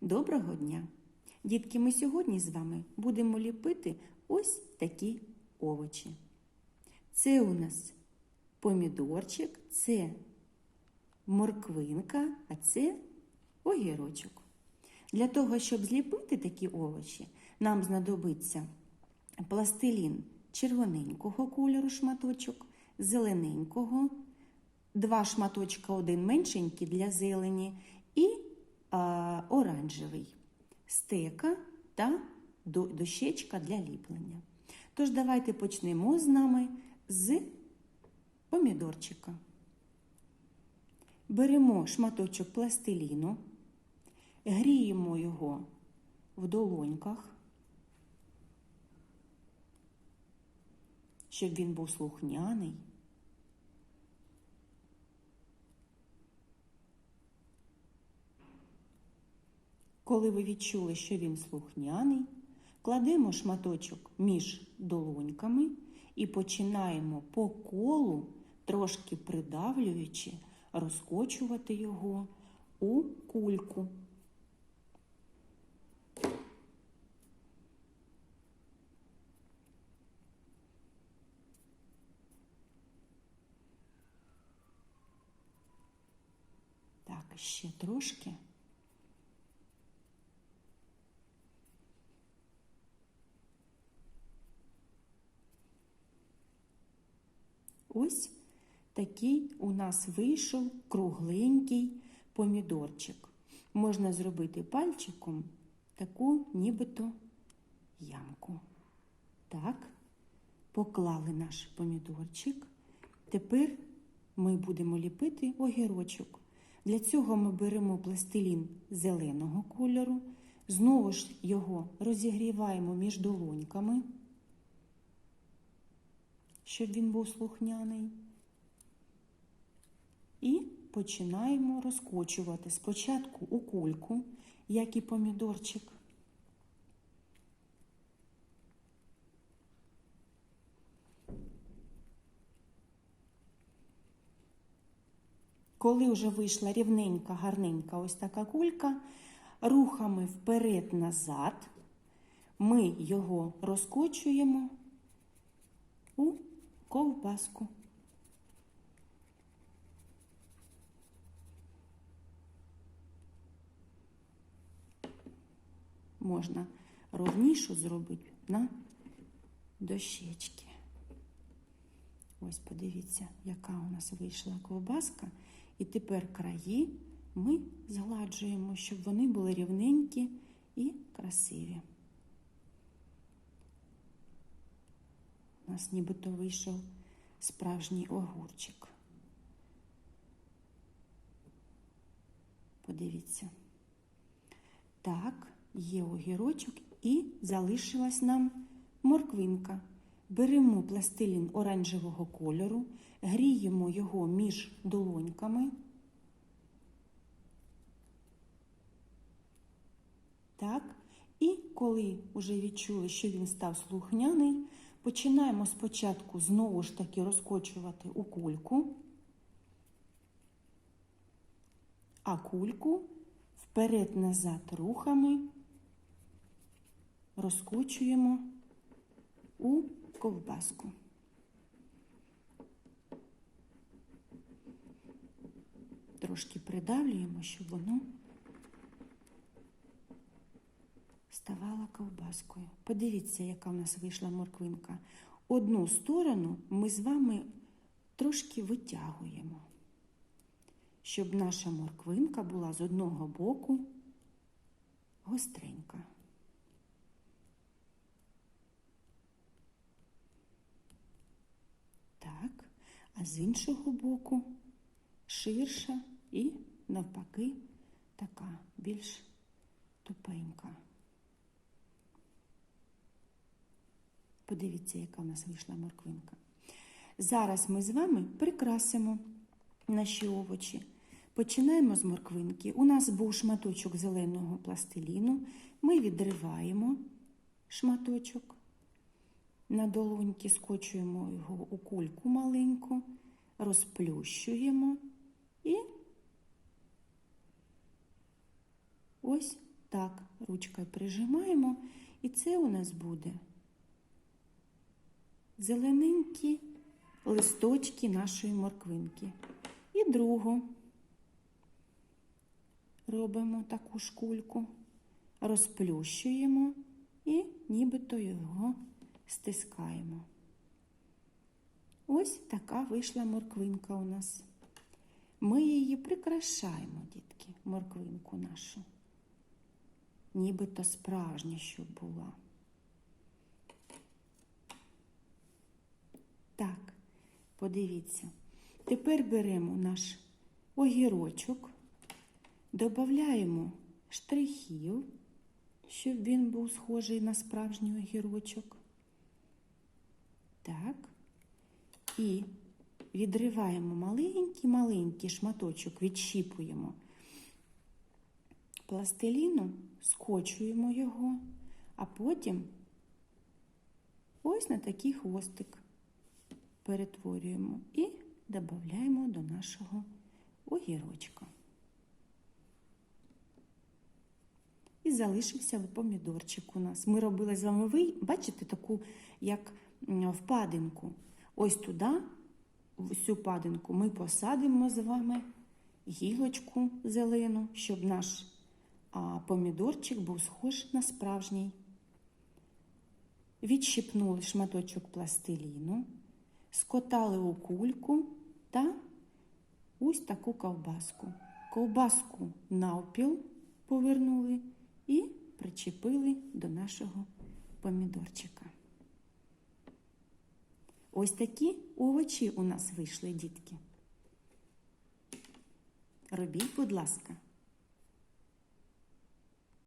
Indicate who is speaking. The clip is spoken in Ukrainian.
Speaker 1: Доброго дня! Дітки, ми сьогодні з вами будемо ліпити ось такі овочі. Це у нас помідорчик, це морквинка, а це огірочок. Для того, щоб зліпити такі овочі, нам знадобиться пластилін червоненького кольору шматочок, зелененького, два шматочка, один меншенький для зелені оранжевий, стека та дощечка для ліплення. Тож давайте почнемо з нами з помідорчика. Беремо шматочок пластиліну, гріємо його в долоньках, щоб він був слухняний. Коли ви відчули, що він слухняний, кладемо шматочок між долоньками і починаємо по колу, трошки придавлюючи, розкочувати його у кульку. Так, ще трошки. Ось такий у нас вийшов кругленький помідорчик. Можна зробити пальчиком таку нібито ямку. Так, поклали наш помідорчик. Тепер ми будемо ліпити огірочок. Для цього ми беремо пластилін зеленого кольору, знову ж його розігріваємо між долоньками щоб він був слухняний. І починаємо розкочувати спочатку у кульку, як і помідорчик. Коли вже вийшла рівненька, гарненька ось така кулька, рухами вперед-назад ми його розкочуємо у ковбаску. Можна ровнішу зробити на дощечки. Ось подивіться, яка у нас вийшла ковбаска. І тепер краї ми згладжуємо, щоб вони були рівненькі і красиві. У нас нібито вийшов справжній огурчик. Подивіться. Так, є огірочок і залишилась нам морквинка. Беремо пластилін оранжевого кольору, гріємо його між долоньками. Так, і коли вже відчули, що він став слухняний, починаємо спочатку знову ж таки розкочувати у кульку, а кульку вперед-назад рухами розкочуємо у ковбаску. Трошки придавлюємо, щоб воно ставала ковбаскою. Подивіться, яка в нас вийшла морквинка. Одну сторону ми з вами трошки витягуємо, щоб наша морквинка була з одного боку гостренька. Так, а з іншого боку ширша і навпаки така більш тупенька. Подивіться, яка у нас вийшла морквинка. Зараз ми з вами прикрасимо наші овочі. Починаємо з морквинки. У нас був шматочок зеленого пластиліну. Ми відриваємо шматочок. На долоньки скочуємо його у кульку маленьку, розплющуємо і ось Так, ручкою прижимаємо, і це у нас буде зелененькі листочки нашої морквинки. І другу робимо таку шкульку, розплющуємо і нібито його стискаємо. Ось така вийшла морквинка у нас. Ми її прикрашаємо, дітки, морквинку нашу. Нібито справжня, щоб була. Так, подивіться. Тепер беремо наш огірочок, додаємо штрихів, щоб він був схожий на справжній огірочок. Так. І відриваємо маленький-маленький шматочок, відщіпуємо пластиліну, скочуємо його, а потім ось на такий хвостик перетворюємо і додаємо до нашого огірочка. І залишився помідорчик у нас. Ми робили з вами, ви бачите, таку, як впадинку. Ось туди, в цю падинку, ми посадимо з вами гілочку зелену, щоб наш помідорчик був схож на справжній. Відщипнули шматочок пластиліну, скотали у кульку та ось таку ковбаску. Ковбаску навпіл повернули і причепили до нашого помідорчика. Ось такі овочі у нас вийшли, дітки. Робіть, будь ласка.